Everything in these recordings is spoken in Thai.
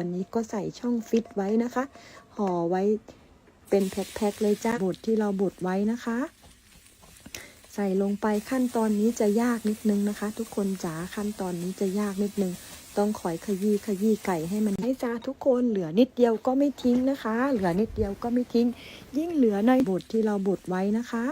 วันนี้ก็ใส่ช่องฟิตไว้นะคะ ห่อไว้เป็นแพ็คๆเลยจ้าบดที่เราบดไว้นะคะ ใส่ลงไปขั้นตอนนี้จะยากนิดนึงนะคะ ทุกคนจ๋าขั้นตอนนี้จะยากนิดนึง ต้องคอยขยี้ขยี้ไก่ให้มันให้จ้าทุกคนเหลือนิดเดียวก็ไม่ทิ้งนะคะ เหลือนิดเดียวก็ไม่ทิ้ง ยิ่งเหลือในบดที่เราบดไว้นะคะ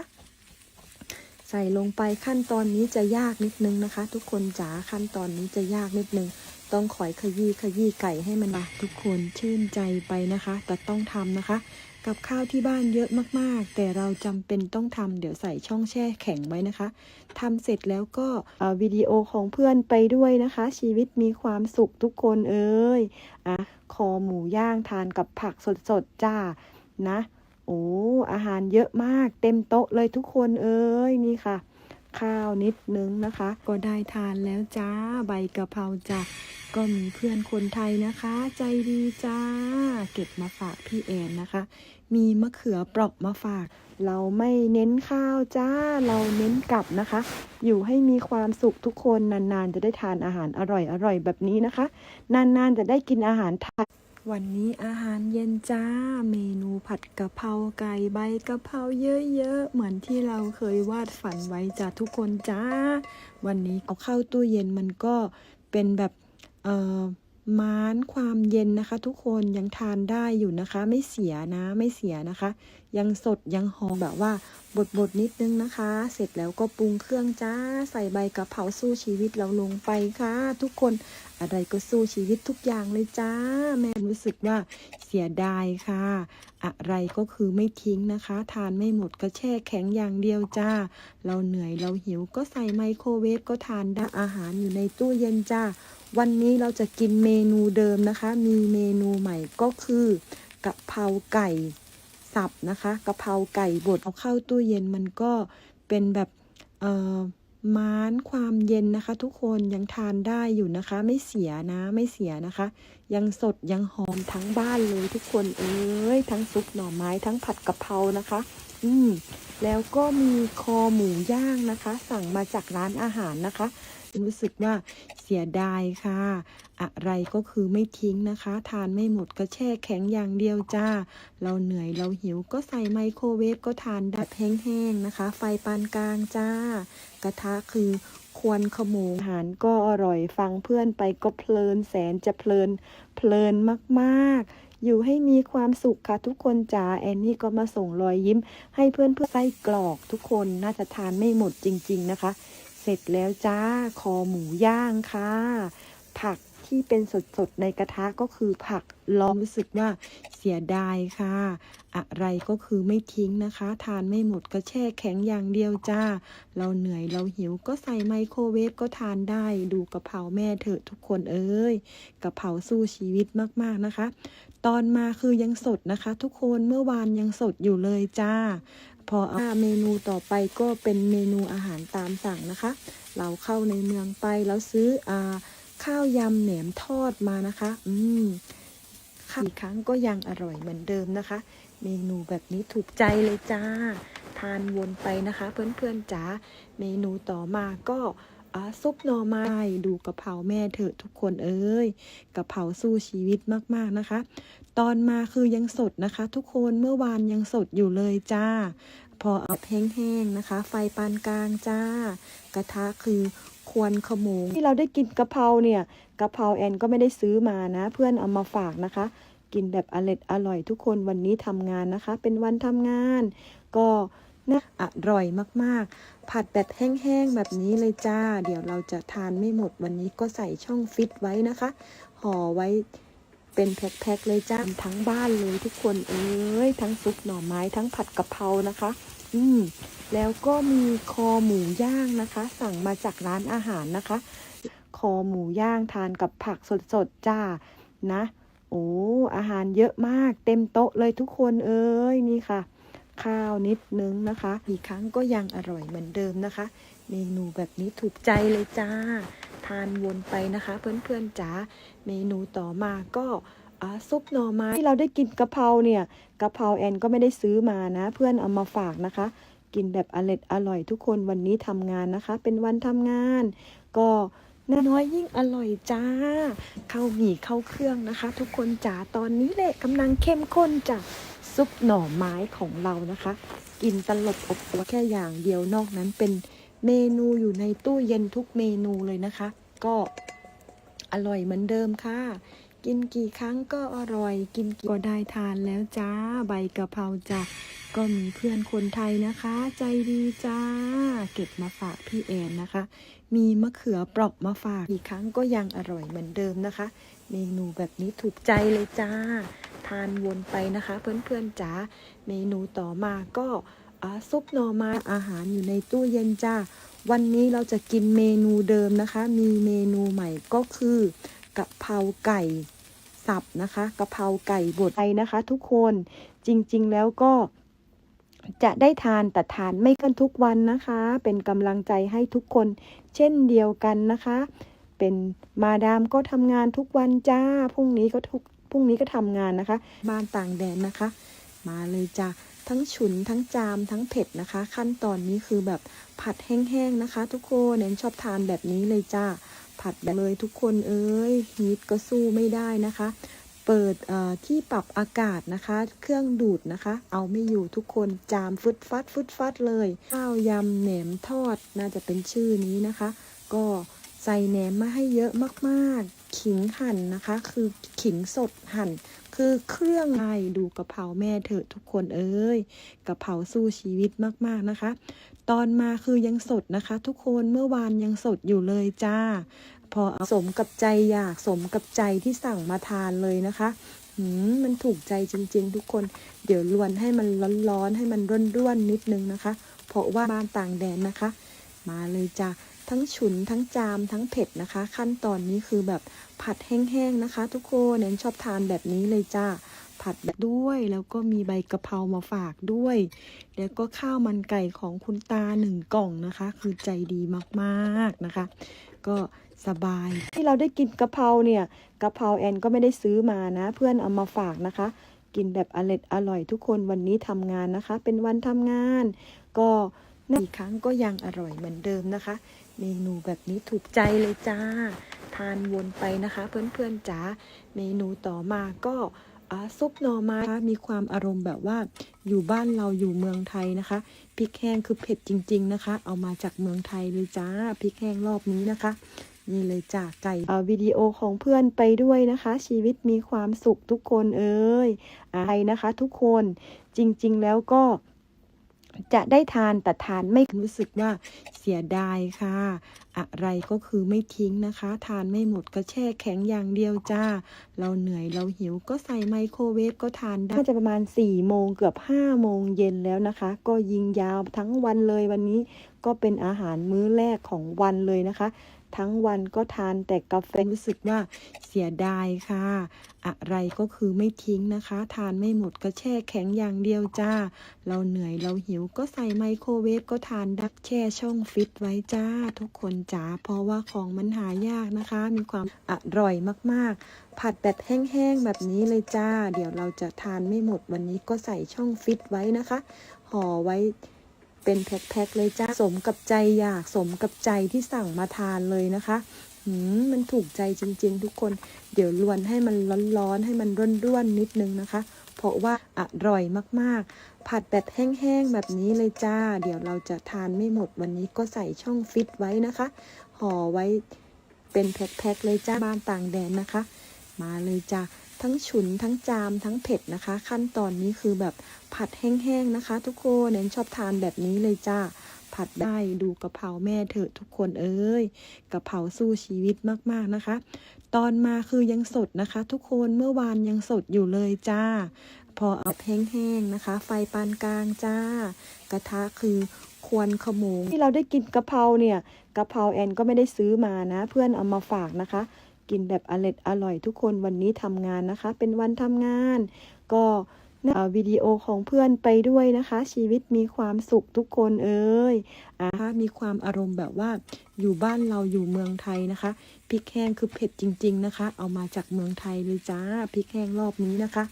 ใส่ลงไปขั้นตอนนี้จะยากนิดนึงนะคะ ทุกคนจ๋าขั้นตอนนี้จะยากนิดนึง ต้องคอยขยี้ขยี้ไก่ให้มันทุกคนชื่นใจไปนะคะ แต่ต้องทำนะคะ กับข้าวที่บ้านเยอะมากๆ แต่เราจำเป็นต้องทำเดี๋ยวใส่ช่องแช่แข็งไว้นะคะทำเสร็จแล้วก็วิดีโอของเพื่อนไปด้วยนะคะ ชีวิตมีความสุขทุกคนเอ้ยอะคอหมูย่างทานกับผักสดๆจ้านะโอ้อาหารเยอะมากเต็มโต๊ะเลยทุกคนเอ้ยนี่ค่ะ ข้าวนิดนึงนะคะ ก็ได้ทานแล้วจ้าใบกะเพราจ้ะ ก็มีเพื่อนคนไทยนะคะ ใจดีจ้า เก็บมาฝากพี่แอนนะคะ มีมะเขือเปราะมาฝาก เราไม่เน้นข้าวจ้า เราเน้นกลับนะคะ อยู่ให้มีความสุขทุกคนนานๆ จะได้ทานอาหารอร่อยๆ แบบนี้นะคะ นานๆ จะได้กินอาหารไทยวันนี้อาหารเย็นจ้า เมนูผัดกะเพราไก่ใบกะเพราเยอะๆ เหมือนที่เราเคยวาดฝันไว้จ้าทุกคนจ้า วันนี้เอาเข้าตู้เย็นมันก็เป็นแบบ ม้านความเย็นนะคะ ทุกคนยังทานได้อยู่นะคะ ไม่เสียนะไม่เสียนะคะ ยังสดยังหอมแบบว่าบดบดๆนิดนึงนะคะ เสร็จแล้วก็ปรุงเครื่องจ้า ใส่ใบกะเพราสู้ชีวิตเราลงไปค่ะ ทุกคนอะไรก็สู้ชีวิตทุกอย่างเลยจ้า แม่รู้สึกว่าเสียดายค่ะ อะไรก็คือไม่ทิ้งนะคะ ทานไม่หมดก็แช่แข็งอย่างเดียวจ้า เราเหนื่อยเราหิวก็ใส่ไมโครเวฟก็ทานได้อาหารอยู่ในตู้เย็นจ้า วันนี้เราจะกินเมนูเดิมนะคะ มีเมนูใหม่ก็คือกะเพราไก่สับนะคะกะเพราไก่บดเอาเข้าตู้เย็นมันก็เป็นแบบเอ่อม้านความเย็นนะคะ ทุกคนยังทานได้อยู่นะคะ ไม่เสียนะไม่เสียนะคะ ยังสดยังหอมทั้งบ้านเลยทุกคนเอ้ยทั้งซุปหน่อไม้ทั้งผัดกะเพรานะคะ อืมแล้วก็มีคอหมูย่างนะคะ สั่งมาจากร้านอาหารนะคะ รู้สึกว่าเสียดายค่ะ อะไรก็คือไม่ทิ้งนะคะ ทานไม่หมดก็แช่แข็งอย่างเดียวจ้า เราเหนื่อยเราหิวก็ใส่ไมโครเวฟก็ทานได้แห้งๆนะคะ ไฟปานกลางจ้า กระทะคือควรขโมงอาหารก็อร่อยฟังเพื่อนไปก็เพลินแสนจะเพลินเพลินมากๆ อยู่ให้มีความสุขค่ะทุกคนจ๋าแอนนี่ก็มาส่งรอยยิ้ม ให้เพื่อนเพื่อไส้กรอกทุกคนน่าจะทานไม่หมดจริง ๆ นะคะ เสร็จแล้วจ้า คอหมูย่างค่ะ ผักที่เป็นสดๆในกระทะก็คือผักล้อมรู้สึกว่าเสียดายค่ะ อะไรก็คือไม่ทิ้งนะคะ ทานไม่หมดก็แช่แข็งอย่างเดียวจ้า เราเหนื่อยเราหิวก็ใส่ไมโครเวฟก็ทานได้ ดูกะเพราแม่เถอะทุกคนเอ้ยกะเพราสู้ชีวิตมากๆนะคะ ตอนมาคือยังสดนะคะ ทุกคนเมื่อวานยังสดอยู่เลยจ้า พอเอาเมนูต่อไปก็เป็นเมนูอาหารตามสั่งนะคะ เราเข้าในเมืองไปแล้วซื้ออาข้าวยำแหนมทอดมานะคะ อืมอีกครั้งก็ยังอร่อยเหมือนเดิมนะคะ เมนูแบบนี้ถูกใจเลยจ้า ทานวนไปนะคะ เพื่อนๆจ๋าเมนูต่อมาก็ ซุปหน่อไม้ดูกะเพราแม่เถอะทุกคนเอ้ยกะเพราสู้ชีวิตมากๆนะคะ ตอนมาคือยังสดนะคะ ทุกคนเมื่อวานยังสดอยู่เลยจ้า พอเอาแห้งๆนะคะ ไฟปานกลางจ้า กระทะคือควรขโมงที่เราได้กินกะเพราเนี่ยกะเพราแอนก็ไม่ได้ซื้อมานะ เพื่อนเอามาฝากนะคะ กินแบบอร่อยอร่อยทุกคนวันนี้ทำงานนะคะ เป็นวันทำงาน ก็ นะอร่อยมากๆ ผัดแบบแห้งๆแบบนี้เลยจ้า เดี๋ยวเราจะทานไม่หมดวันนี้ก็ใส่ช่องฟิตไว้นะคะ ห่อไว้เป็นแพ็คๆเลยจ้าทั้งบ้านเลยทุกคนเอ้ยทั้งซุปหน่อไม้ทั้งผัดกะเพรานะคะ อืมแล้วก็มีคอหมูย่างนะคะ สั่งมาจากร้านอาหารนะคะ คอหมูย่างทานกับผักสดๆจ้านะ โอ้อาหารเยอะมากเต็มโต๊ะเลยทุกคนเอ้ยนี่ค่ะ ข้าวนิดนึงนะคะอีกครั้งก็ยังอร่อยเหมือนเดิมนะคะ เมนูแบบนี้ถูกใจเลยจ้า ทานวนไปนะคะ เพื่อนๆจ๋าเมนูต่อมาก็ซุปหน่อไม้ที่เราได้กินกะเพราเนี่ยกะเพราแอนก็ไม่ได้ซื้อมานะ เพื่อนเอามาฝากนะคะ กินแบบอร่อยอร่อยทุกคนวันนี้ทำงานนะคะ เป็นวันทำงาน ก็น้อยยิ่งอร่อยจ้าข้าวหมี่ข้าวเครื่องนะคะ ทุกคนจ๋าตอนนี้แหละกำลังเข้มข้นจา ซุปหน่อไม้ของเรานะคะ กินตลบอบอวแค่อย่างเดียวนอกนั้นเป็นเมนูอยู่ในตู้เย็นทุกเมนูเลยนะคะ ก็อร่อยเหมือนเดิมค่ะ กินกี่ครั้งก็อร่อย กินก,ก็ได้ทานแล้วจ้า ใบกะเพราจ้ะก็มีเพื่อนคนไทยนะคะ ใจดีจ้า เก็บมาฝากพี่แอนนะคะ มีมะเขือเปราะมาฝากอีกครั้งก็ยังอร่อยเหมือนเดิมนะคะ เมนูแบบนี้ถูกใจเลยจ้า ทานวนไปนะคะ เพื่อนๆจ๋าเมนูต่อมาก็ซุปหน่อไม้อาหารอยู่ในตู้เย็นจ้าวันนี้เราจะกินเมนูเดิมนะคะ มีเมนูใหม่ก็คือ กะเพราไก่สับนะคะกะเพราไก่บดไทยนะคะ ทุกคนจริงๆแล้วก็จะได้ทานแต่ทานไม่กันทุกวันนะคะ เป็นกำลังใจให้ทุกคนเช่นเดียวกันนะคะ เป็นมาดามก็ทำงานทุกวันจ้าพรุ่งนี้ก็ทุกพรุ่งนี้ก็ทำงานนะคะ บ้านต่างแดนนะคะ มาเลยจ้าทั้งฉุนทั้งจามทั้งเผ็ดนะคะ ขั้นตอนนี้คือแบบผัดแห้งๆนะคะ ทุกคนเน้นชอบทานแบบนี้เลยจ้า ผัดแบบเลยทุกคนเอ้ยฮีทก็สู้ไม่ได้นะคะ เปิดที่ปรับอากาศนะคะ เครื่องดูดนะคะ เอาไม่อยู่ทุกคนจามฟึดฟัดฟึดฟัดเลยข้าวยำแหนมทอดน่าจะเป็นชื่อนี้นะคะ ก็ใส่แหนมมาให้เยอะมากๆ ขิงหั่นนะคะ คือขิงสดหั่น คือเครื่องไทยดูกะเพราแม่เถอะทุกคนเอ้ยกะเพราสู้ชีวิตมากๆนะคะ ตอนมาคือยังสดนะคะ ทุกคนเมื่อวานยังสดอยู่เลยจ้า พอสมกับใจอยากสมกับใจที่สั่งมาทานเลยนะคะมมันถูกใจจริง ๆ ทุกคน เดี๋ยวลวนให้มันร้อนๆให้มันร่วนๆนิดนึงนะคะ เพราะว่าบ้านต่างแดนนะคะ มาเลยจ้า ทั้งฉุนทั้งจามทั้งเผ็ดนะคะ ขั้นตอนนี้คือแบบผัดแห้งๆนะคะ ทุกคนเน้นชอบทานแบบนี้เลยจ้าผัดแบบด้วยแล้วก็มีใบกะเพรามาฝากด้วย แล้วก็ข้าวมันไก่ของคุณตาหนึ่งกล่องนะคะ คือใจดีมากๆนะคะ ก็สบาย ที่เราได้กินกะเพราเนี่ยกะเพราแอนก็ไม่ได้ซื้อมานะ เพื่อนเอามาฝากนะคะ กินแบบอร่อยอร่อยทุกคนวันนี้ทำงานนะคะ เป็นวันทำงาน ก็อีกครั้งก็ยังอร่อยเหมือนเดิมนะคะ เมนูแบบนี้ถูกใจเลยจ้า ทานวนไปนะคะ เพื่อนๆจ๋าเมนูต่อมาก็ซุปหน่อไม้นะคะมีความอารมณ์แบบว่าอยู่บ้านเราอยู่เมืองไทยนะคะพริกแห้งคือเผ็ดจริง ๆนะคะ เอามาจากเมืองไทยเลยจ้าพริกแห้งรอบนี้นะคะ นี่เลยจ้าไก่เอาวิดีโอของเพื่อนไปด้วยนะคะ ชีวิตมีความสุขทุกคนเอ้ยอะไรนะคะ ทุกคนจริง ๆ แล้วก็ จะได้ทานแต่ทานไม่รู้สึกว่าเสียดายค่ะ อะไรก็คือไม่ทิ้งนะคะ ทานไม่หมดก็แช่แข็งอย่างเดียวจ้า เราเหนื่อยเราหิวก็ใส่ไมโครเวฟก็ทานได้น่าจะประมาณ4ี่โมงเกือบ5้าโมงเย็นแล้วนะคะ ก็ยิงยาวทั้งวันเลยวันนี้ก็เป็นอาหารมื้อแรกของวันเลยนะคะ ทั้งวันก็ทานแต่กาแฟรู้สึกว่าเสียดายค่ะ อะไรก็คือไม่ทิ้งนะคะ ทานไม่หมดก็แช่แข็งอย่างเดียวจ้า เราเหนื่อยเราหิวก็ใส่ไมโครเวฟก็ทานได้แช่ช่องฟิตไว้จ้า ทุกคนจ้าเพราะว่าของมันหายากนะคะ มีความอร่อยมากๆ ผัดแบบแห้งๆแบบนี้เลยจ้า เดี๋ยวเราจะทานไม่หมดวันนี้ก็ใส่ช่องฟิตไว้นะคะห่อไว้ เป็นแพ็คๆเลยจ้าสมกับใจอยากสมกับใจที่สั่งมาทานเลยนะคะหืมมันถูกใจจริง ๆ ทุกคน เดี๋ยวลวนให้มันร้อนๆให้มันร่วนๆนิดนึงนะคะ เพราะว่าอร่อยมากๆ ผัดแบบแห้งๆแบบนี้เลยจ้า เดี๋ยวเราจะทานไม่หมดวันนี้ก็ใส่ช่องฟิตไว้นะคะห่อไว้เป็นแพ็คๆเลยจ้าบ้านต่างแดนนะคะ มาเลยจ้า ทั้งฉุนทั้งจามทั้งเผ็ดนะคะ ขั้นตอนนี้คือแบบผัดแห้งๆนะคะ ทุกคนเน้นชอบทานแบบนี้เลยจ้าผัดได้ดูกะเพราแม่เถอะทุกคนเอ้ยกะเพราสู้ชีวิตมากๆนะคะ ตอนมาคือยังสดนะคะ ทุกคนเมื่อวานยังสดอยู่เลยจ้า พอเอาแห้งๆนะคะ ไฟปานกลางจ้า กระทะคือควรขโมงที่เราได้กินกะเพราเนี่ยกะเพราแอนก็ไม่ได้ซื้อมานะ เพื่อนเอามาฝากนะคะ กินแบบอร่อยอร่อยทุกคนวันนี้ทำงานนะคะ เป็นวันทำงาน ก็วิดีโอของเพื่อนไปด้วยนะคะ ชีวิตมีความสุขทุกคนเอ้ยอ่ามีความอารมณ์แบบว่าอยู่บ้านเราอยู่เมืองไทยนะคะพริกแห้งคือเผ็ดจริง ๆนะคะ เอามาจากเมืองไทยเลยจ้าพริกแห้งรอบนี้นะคะ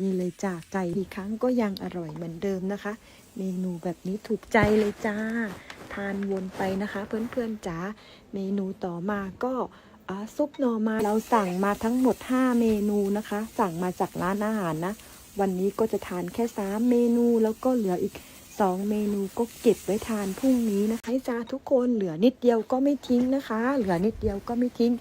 นี่เลยจ้าไก่อีกครั้งก็ยังอร่อยเหมือนเดิมนะคะ เมนูแบบนี้ถูกใจเลยจ้า ทานวนไปนะคะ เพื่อนๆจ๋าเมนูต่อมาก็ ซุปหน่อไม้เราสั่งมาทั้งหมด 5 เมนูนะคะ สั่งมาจากร้านอาหารนะ วันนี้ก็จะทานแค่ 3 เมนูแล้วก็เหลืออีก 2 เมนูก็เก็บไว้ทานพรุ่งนี้นะคะให้จ้าทุกคนเหลือนิดเดียวก็ไม่ทิ้งนะคะ เหลือนิดเดียวก็ไม่ทิ้ง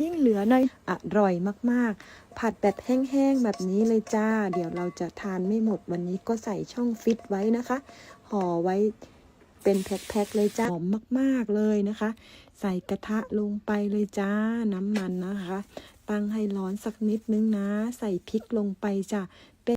ยิ่งเหลือน่อยอร่อยมากๆ ผัดแบบแห้งๆแบบนี้เลยจ้า เดี๋ยวเราจะทานไม่หมดวันนี้ก็ใส่ช่องฟิตไว้นะคะห่อไว้ เป็นแพ็คๆเลยจ้าหอมมากๆเลยนะคะ ใส่กระทะลงไปเลยจ้าน้ำมันนะคะ ตั้งให้ร้อนสักนิดนึงนะ ใส่พริกลงไปจ้ะ